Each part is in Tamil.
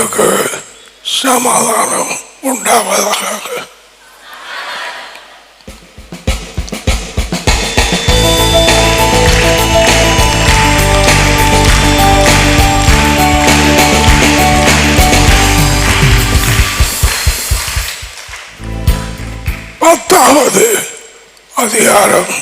உங்களுக்கு சமாதானம் உண்டாவதாக பத்தாவது அதிகாரம்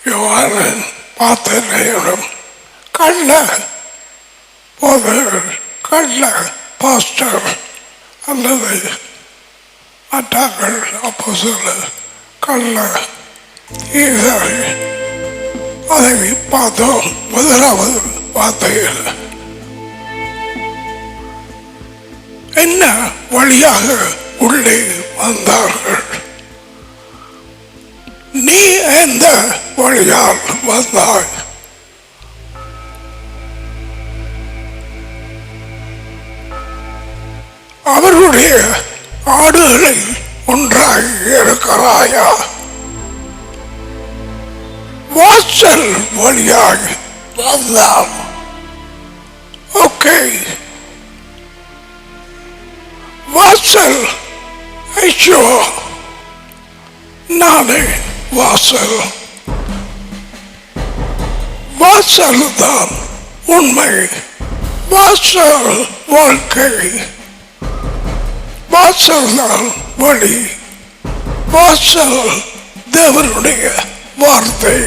யோவானன் பாத்தனையிடம் கள்ள போதகர் கள்ள பாஸ்டர் அல்லது அட்டாக்கள் அப்போ சொல்ல கல்ல ஈசரை அதை பார்த்தோம் முதலாவது வார்த்தைகள் என்ன வழியாக உள்ளே வந்தார்கள்? நீ எந்த வழியால் வந்தாய்? அவர்களுடைய ஆடுகளை ஒன்றாய் இருக்கிறாயா வாசல் வழியாக வந்தால் ஓகே. வாசல் ஐயோ. நானே வாசல். வாசல் தான் உண்மை. வாசல் வாழ்க்கை. வாசல் தான் வழி வாசல் தேவனுடைய வார்த்தை.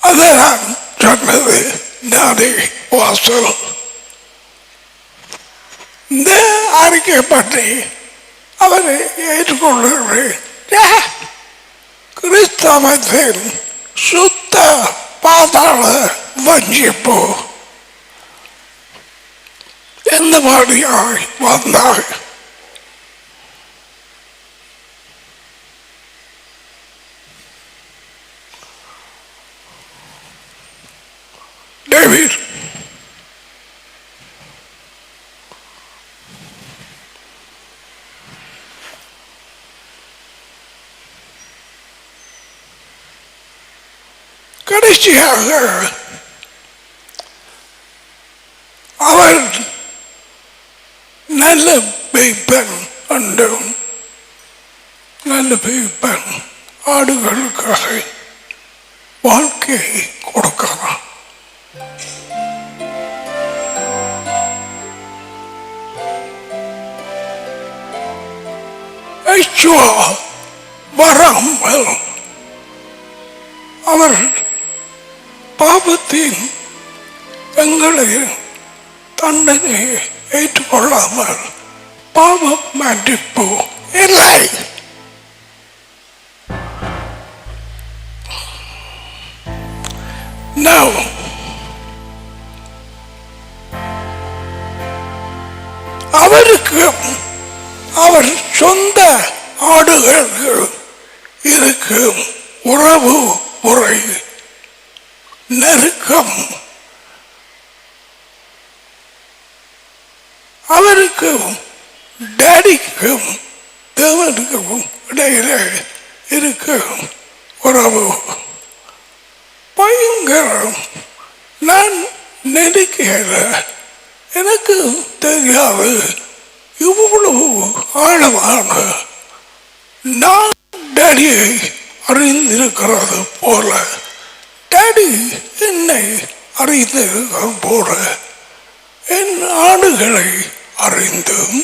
அதான் சொன்னது நானே வாசல் இந்த அறிக்கை பற்றி அவரை ஏற்றுக்கொள்கிறேன் கிறிஸ்தவத்தின் சுத்த பாதாள வஞ்சிப்பு எந்த மாதிரியாய் வந்தாய் கடைசியாக அவன் நல்ல பெய்ப்பன் அண்டும் நல்ல பெய்ப்பன் ஆடுகளுக்காக வாழ்க்கையை கொடுக்கலாம் வராமல் அவர் பாபத்தின் எங்களை தண்டனை ஏற்றுக்கொள்ளாமல் பாவம் மன்னிப்பு இல்லை No. அவருக்கு அவர் சொந்த ஆடுகள் இருக்கும் உறவு முறை நெருக்கம். அவருக்கும் டேடிக்கும் தேவனுக்கும் இடையில இருக்கும் உறவு. பயங்கரம். நான் நினைக்கல எனக்கு தெரியாது. இவ்வளவு ஆழமான. நான் டேடியை அறிந்திருக்கிறது போல. டேடி என்னை அறிந்து போல என் ஆடுகளை அறிந்தும்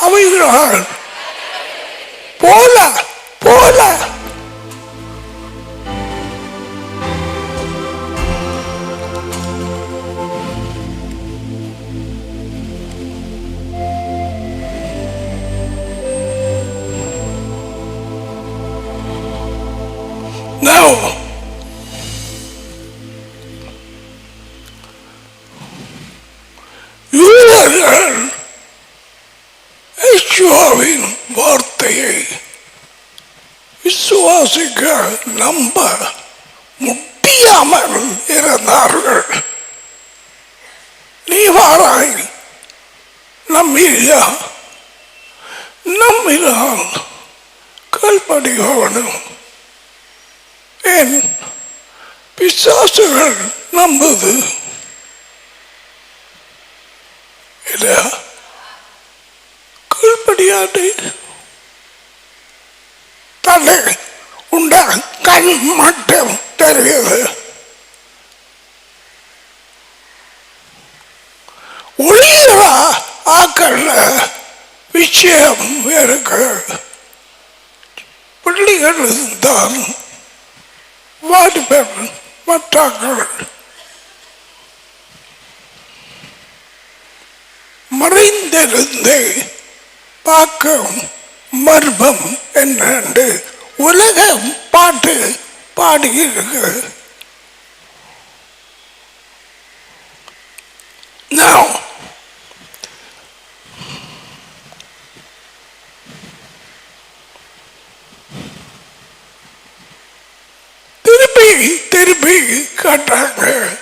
அவைகளால் போல போல. நம்ப முடியாமல் இருந்தார்கள் நீ வாராய். நம்பியா நம்பினால் கல்படியோனும் என் பிசாசுகள் நம்புது. இல்லையா? கல்படியாட்டை தன்னை மட்டும் தெரியுது ஒளியிற ஆக்கல்ல விஷயம் இருக்கு பிள்ளைகள் இருந்தால் வாலிபர் மற்றாங்கள் மறைந்திருந்து பார்க்கும் மர்மம் என்னண்டு உலகம் பாட்டு பாடுகிறது. Now, திருப்பி திருப்பி காட்டாங்க.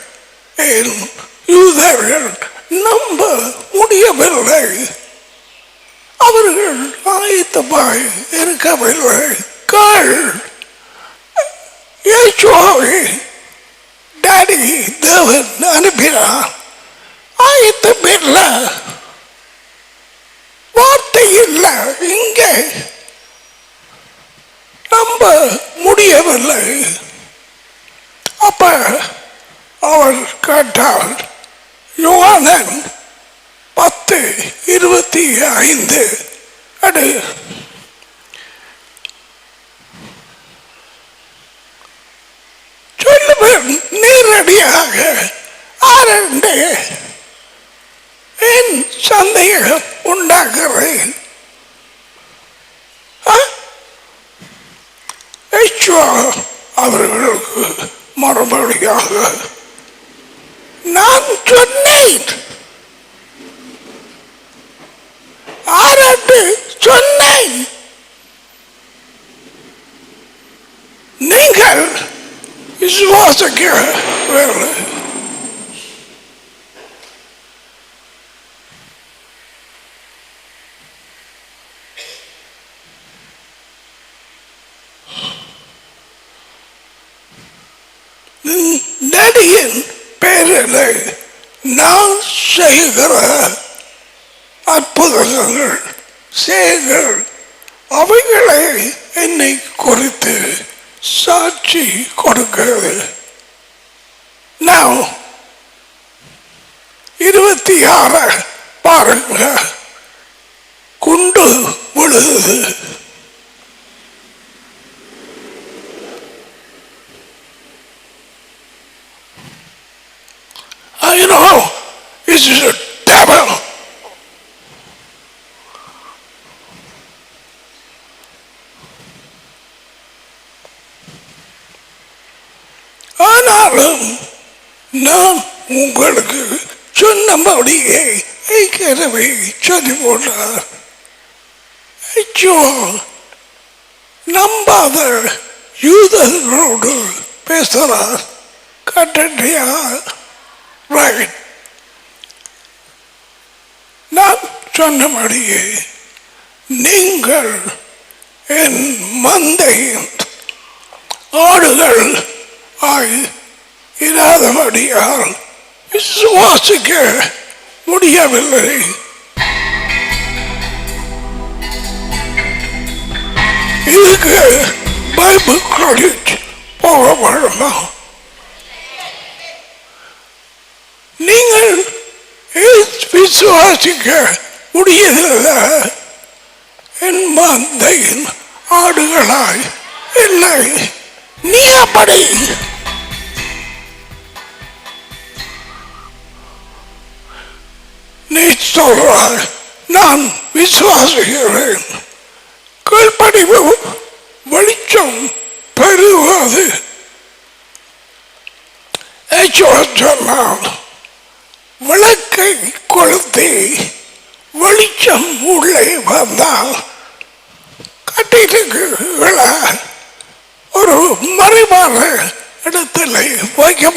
யூதர்கள் நம்ப முடியவில்லை. அவர்கள் ஆயத்தமாக இருக்கவில்லை. கால் இயேசுவை டாடி தேவன் அனுப்பினார் ஆயத்த இல்லை வார்த்தை இல்லை இங்கே நம்ப முடியவில்லை. அப்ப அவள் கேட்டாள் யுவானன் பத்து இருபத்தி ஐந்து அடு அடியின் பேரில் நான் செய்கிற அற்புதங்கள் செயல்கள் அவைகளை என்னை குறித்து சாட்சி கொடுக்கிறது. நான் இருபத்தி ஆறு பாருங்க குண்டு விழுது. Ah, I know this just a devil. ஆனாலும் நான் உங்களுக்கு சொன்னபடியே ஏற்கனவே சொல்லி போட்டார் ஐயோ நம்பாத யூதர்களோடு பேசுகிறார். கட்டண்டியா ரைட் நான் சொன்னபடியே நீங்கள் என் மந்தையின் ஆடுகள் ஆய் இராதபடியால் விசுவாசிக்க முடியவில்லை. இதுக்கு பைபிள் கிரெடிட் போக வேணுமா நீங்கள் விசுவாசிக்க முடியதில்லை என் மந்தையின் ஆடுகளாய் இல்லை. நீ அப்படி. நீ சொல்றாய் நான் விசுவாசிக்கிறேன். கீழ்ப்படிவு வெளிச்சம் பெறுவது. சொன்னால் விளக்கை கொளுத்தி வெளிச்சம் உள்ளே வந்தால் கட்டிலுக்கு விழ ஒரு மறைவான இடத்துல வைக்க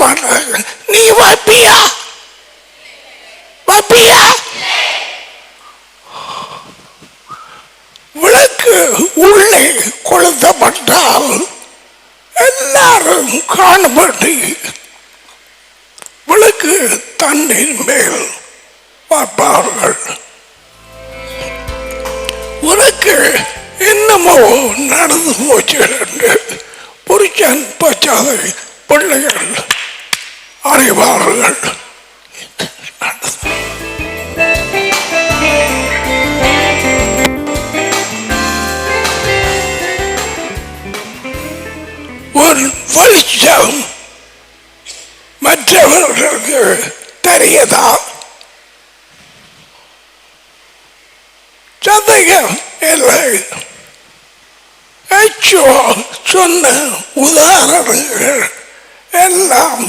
தெரியதா சந்தேகம் இல்லை ஐயோ சொன்ன உதாரணங்கள் எல்லாம்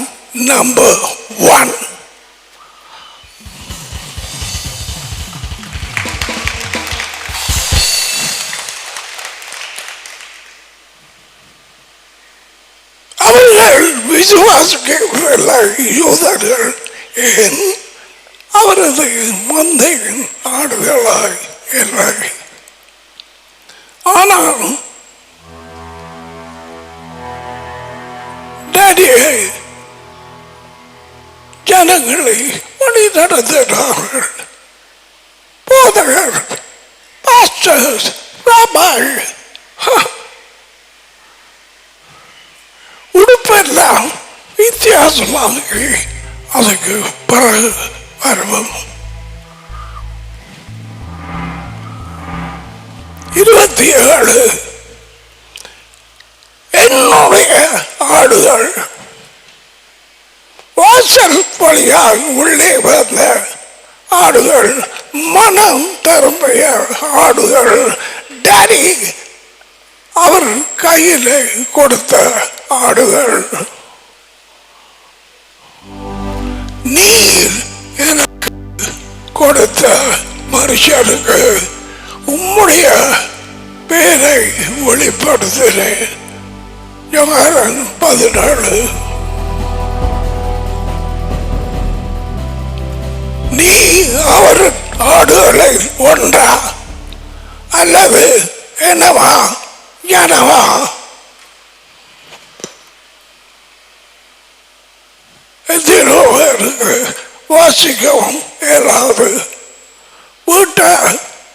நம்பர் ஒன் அவர்கள் விசுவாசிக்கவில்லை யூதர்கள் ஏன் அவரது மந்தையின் ஆடுகளாய் இல்லை ஆனால் டேடியை ஜனங்களை வழி நடத்தினார்கள். போதகர் பாஸ்டர்ஸ் ராபாய் உடுப்பெல்லாம் வித்தியாசமாக அதுக்கு பிறகு வருவோம். இருபத்தி ஏழு என்னுடைய ஆடுகள் வாசல் வழியாக உள்ளே வந்த ஆடுகள் மனம் திரும்பிய ஆடுகள் டேடி அவர் கையில் கொடுத்த ஆடுகள். நீர் எனக்கு கொடுத்த மனுஷனுக்கு உம்முடைய பேரை வெளிப்படுத்துகிறேன். யோகாரன் பதினாலு. நீ அவர் ஆடுகளை ஒன்றா அல்லது என்னவா எனவா எத்தனோ வாசிக்கவும் இயலாது வீட்டை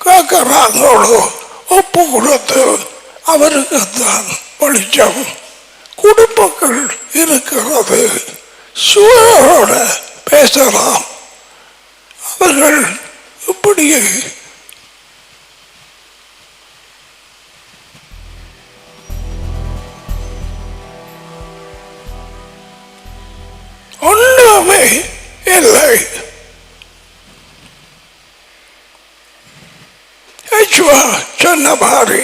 கேட்கிறாங்களோ ஒப்பு கொடுத்து அவருக்கு தான் வெளிச்சம் குடும்பங்கள் இருக்கிறது. சூழலோட பேசலாம். அவர்கள் இப்படியே lay and lay. That's why Chanabari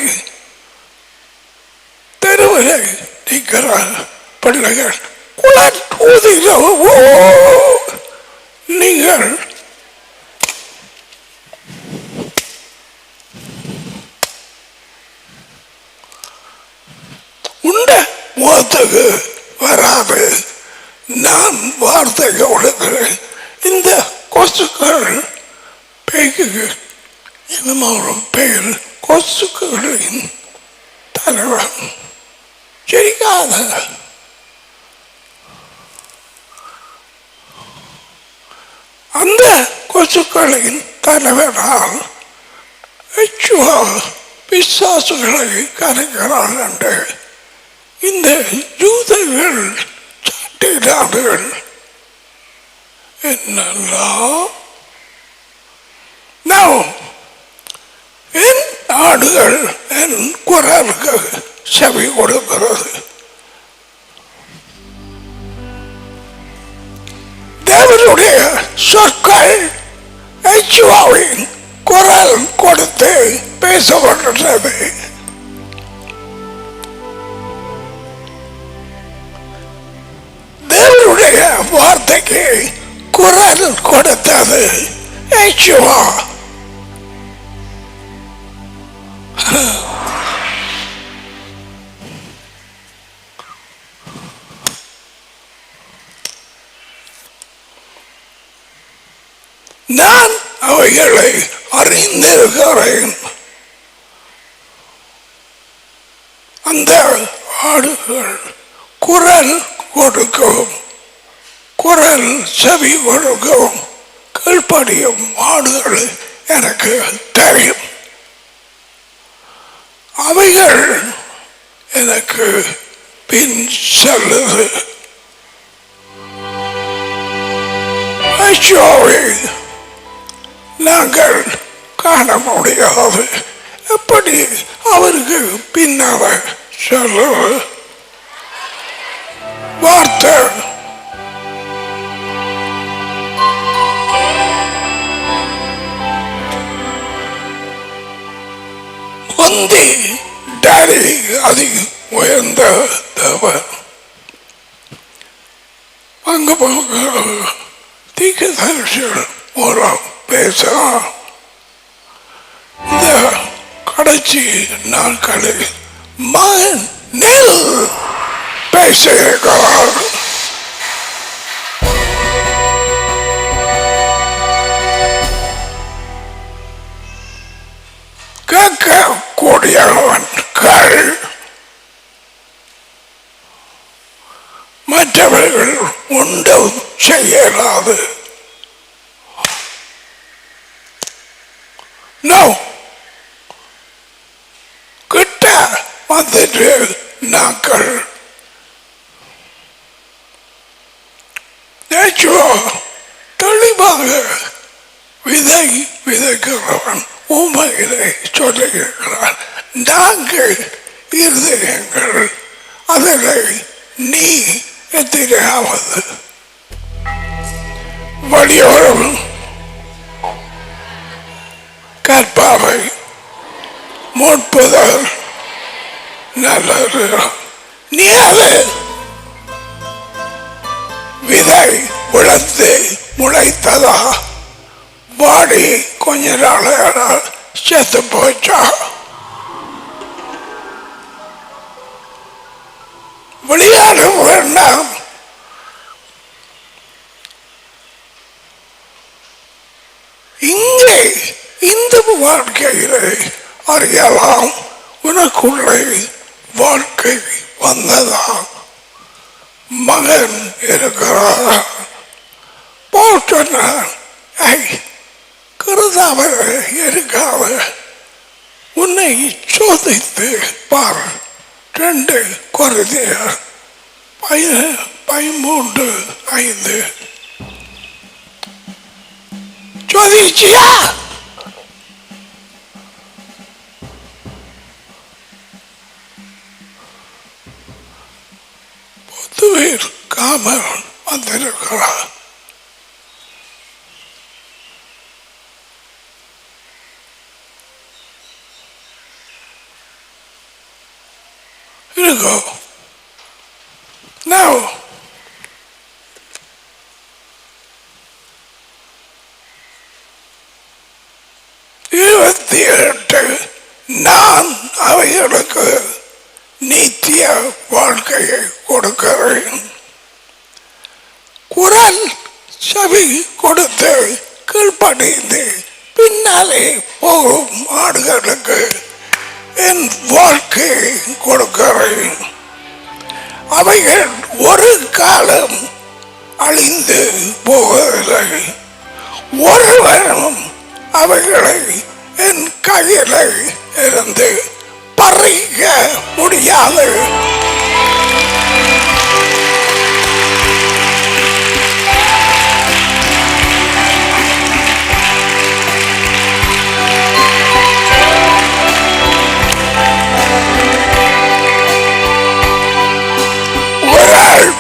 கொசுக்களின் தலைவன் சரிக்காத அந்த கொசுக்களின் தலைவனால் ஐச்சுவா பிசாசுகளை கரைக்கிறான் என்று இந்த யூதர்கள் சாட்டினார்கள் என்னெல்லாம் நான் என் ஆடுகள் என் குரலுக்கு செவி கொடுக்கிறது. தேவனுடைய சொற்கள் ஐச்சுவாவின் குரல் கொடுத்து பேசப்பட்டது தேவனுடைய வார்த்தைக்கு குரல் கொடுத்தது ஐச்சுவா பின் செல்லுது ஐயோவை நாங்கள் காண முடியாது எப்படி அவருக்கு பின்னால செல்லுது வார்த்தை. முந்தி டாடி அதிக உயர்ந்த தேவன் தீக்க தீக்கதரிசிகள் மூலம் பேசலாம். இந்த கடைசி நாட்களில் மகன் நெல் பேசியிருக்கிறார் செய்ய இயலாது கிட்ட வந்துட்டு நாக்கள் தெளிவாக விதை விதைக்கிறவன் உண்மையிலே சொல்லுகிறான் நாங்கள் இருதயங்கள் அதில் நீ God, Baba, கருதாவ இருக்காத உன்னை சோதித்து பார். ரெண்டு குறைந்தியர் பய பதிமூன்று ஐந்து. சோதிச்சியா? பொதுவில் காமல் வந்திருக்கிறார் You go. Now, இருபத்தி நான் அவைகளுக்கு நித்திய வாழ்க்கையை கொடுக்கிறேன். குரல் செவி கொடுத்து கீழ்ப்படைந்து பின்னாலே போகும் ஆடுகளுக்கு என் வாழ்க்கையை கொடுக்கிறேன். அவைகள் ஒரு காலம் அழிந்து போவதில்லை ஒருவரும் அவைகளை என் கையில இருந்து பறிக்க முடியாது.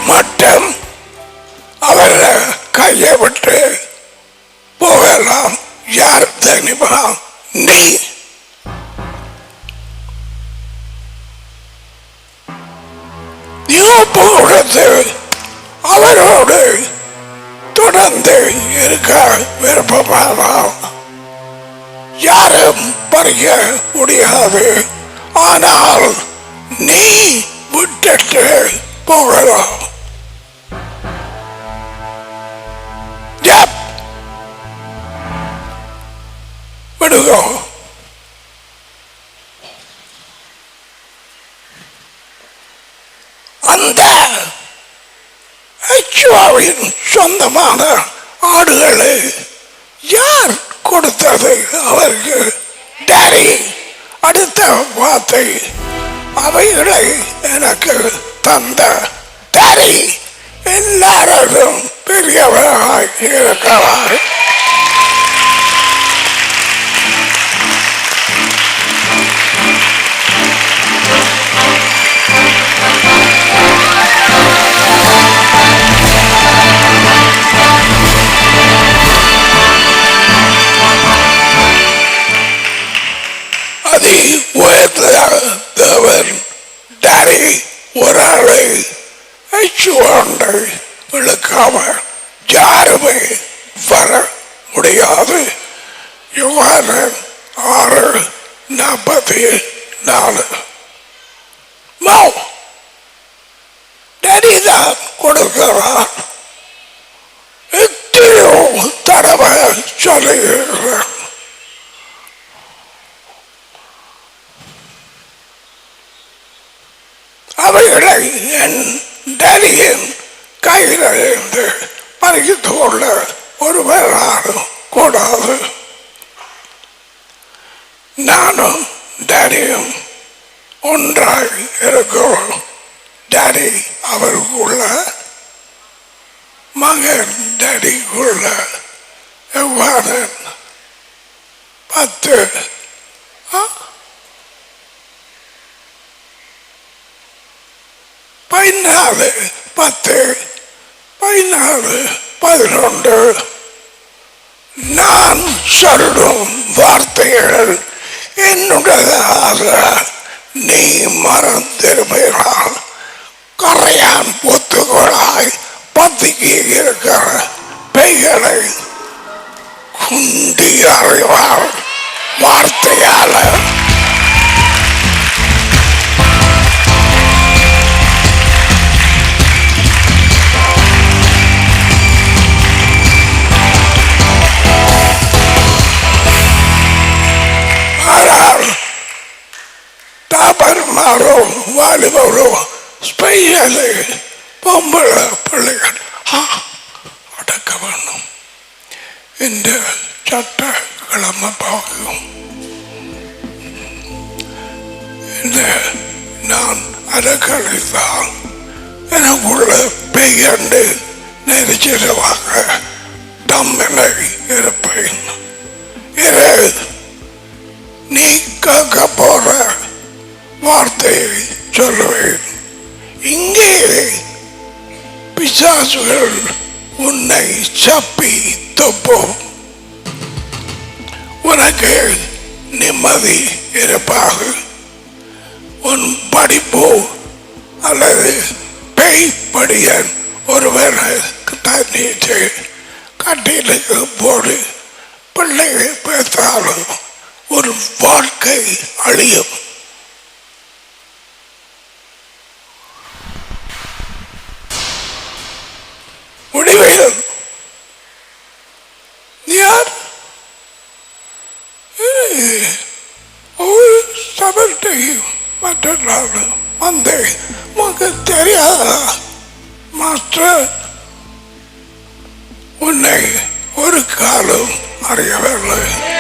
மட்டும் அறிய முடியாது. ஆனால் நீ விட்டுட்டு போகலாம் Yep. அந்த ஐச்சுவாவின் சொந்தமான ஆடுகளை யார் கொடுத்தது அவருக்கு? டேடி அடுத்த வார்த்தை அவைகளை எனக்கு தந்த. டேடி எல்லாரும் பெரியவராக இருக்கிறார் அதி உயர்ந்த தேவன் டாடி ஒரு ஆளை ஐச்சுவாண்டை யாருமே வர முடியாது. யுவான ஆறு நாற்பத்தி நாலு. மோ! டாடி தான் கொடுக்கிறார் எத்தனையோ தடவை சொல்லுகிறேன் அவைகளை என் டேடியின் கையிலிருந்து பறித்து கொள்ள ஒருவராலும் கூடாது. நானும் டேடியும் ஒன்றாய் இருக்கிறோம் டேடி அவருக்குள்ள மகன் டேடிக்குள்ள எவ்வாறு பத்து பதினாலு பத்து பதினாலு பதினொன்று. நான் சொல்லும் வார்த்தைகள் என்னுடையதாக நீ மறந்திருப்பால் கரையான் பொத்துகளாய் பத்திக்கு இருக்கிற பெய்களை குண்டி அறிவார். வார்த்தையாளர் வாலிபரோ ஸ்பெஷலு பொம்பளை பிள்ளைகள். அடக்க வேண்டும் இந்த சட்ட கிழமை பார்க்கும் இந்த நான் அலக்கழித்தால் எனக்குள்ள பெய்யண்டு நெரிச்சிருவாங்க தம்மனை இருப்பேன். இரு நீ கேட்க போற வார்த்தையை சொல்லுவேன் இங்கே பிசாசுகள் உன்னை சப்பி தொப்போம் உனக்கு நிம்மதி இருப்பாக உன் படிப்பு அல்லது பேய் படியன் ஒருவர் தண்ணீச்சு கட்டிலுக்கு போடு பிள்ளைகள் பேசாலும் ஒரு வாழ்க்கை அழியும் உன்னை ஒரு காலம் அறியவில்லை.